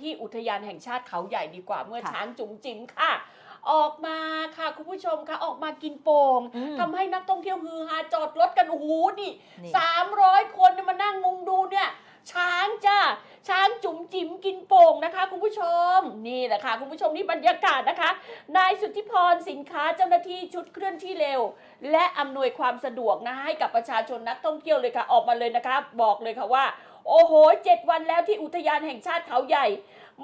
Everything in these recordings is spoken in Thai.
ที่อุทยานแห่งชาติเขาใหญ่ดีกว่าเมื่อค่ะช้างจุ๋มจิ๋มค่ะ ออกมาค่ะคุณผู้ชมค่ะออกมากินโป่งอืมทำให้นักท่องเที่ยวฮือฮาจอดรถกันโอ้โหนี่นี่สามร้อยคนเนี่ยมานั่งมุงดูเนี่ยช้างจ้าช้างจุ๋มจิ๋มกินโป่งนะ คุณผู้ชม นี่แหละค่ะคุณผู้ชมนี่บรรยากาศนะคะ นายสุทธิพรสินค้าเจ้าหน้าที่ชุดเคลื่อนที่เร็ว และอำนวยความสะดวกนะให้กับประชาชนนักท่องเที่ยวเลยค่ะออกมาเลยนะคะ บอกเลยค่ะว่า โอ้โหเจ็ดวันแล้วที่อุทยานแห่งชาติเขาใหญ่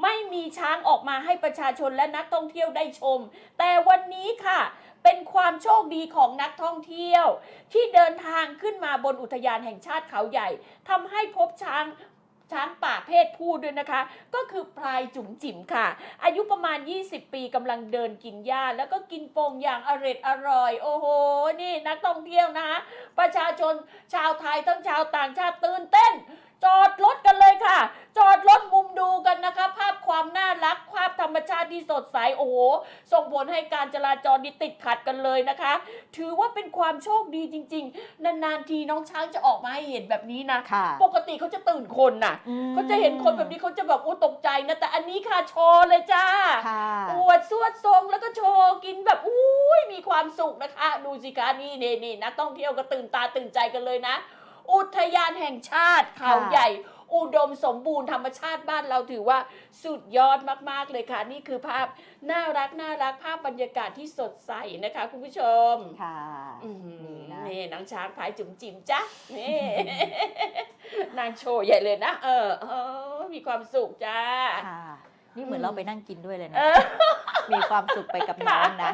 ไม่มีช้างออกมาให้ประชาชนและนักท่องเที่ยวได้ชม แต่วันนี้ค่ะ เป็นความโชคดีของนักท่องเที่ยว ที่เดินทางขึ้นมาบนอุทยานแห่งชาติเขาใหญ่ทำให้พบช้าง ช้างป่าเพศผู้ด้วยนะคะ ก็คือพลายจุ๋มจิ๋มค่ะ อายุประมาณ 20 ปีกำลังเดินกินหญ้าแล้วก็กินโป่งอย่างอร็ดอร่อย โอ้โห นี่นักท่องเที่ยวนะคะประชาชนชาวไทยทั้งชาวต่างชาติตื่นเต้น จอดรถกันเลยค่ะ ชาติที่สดใสโอ้โหส่งผลให้การจราจรนี่ติดขัดกันเลยนะคะ ถือว่าเป็นความโชคดีจริง ๆ นานๆทีน้องช้างจะออกมาให้เห็นแบบนี้นะค่ะปกติเขาจะตื่นคนน่ะอืมเขาจะเห็นคนแบบนี้เขาจะแบบอู้ตกใจนะแต่อันนี้ค่ะโชว์เลยจ้าค่ะอวดสวดทรงแล้วก็โชว์กินแบบอุ้ยมีความสุขนะคะ ดูสิคะนี่นี่นี่นักท่องเที่ยวก็ตื่นตาตื่นใจกันเลยนะ อุทยานแห่งชาติเขาค่ะใหญ่ อุดมสมบูรณ์ธรรมชาติบ้านเราถือว่าสุดยอดมากๆเลยค่ะ นี่คือภาพน่ารักน่ารักภาพบรรยากาศที่สดใสนะคะ คุณผู้ชมค่ะอื้อหือนี่นะนี่นางช้างพายจุ๋มจิ๋มจ้ะนี่นางโชว์ใหญ่เลยนะ เออเออมีความสุขจ้าค่ะนี่เหมือนเราไปนั่งกินด้วยเลยเอนะอมีความสุขไปกับน้องนะ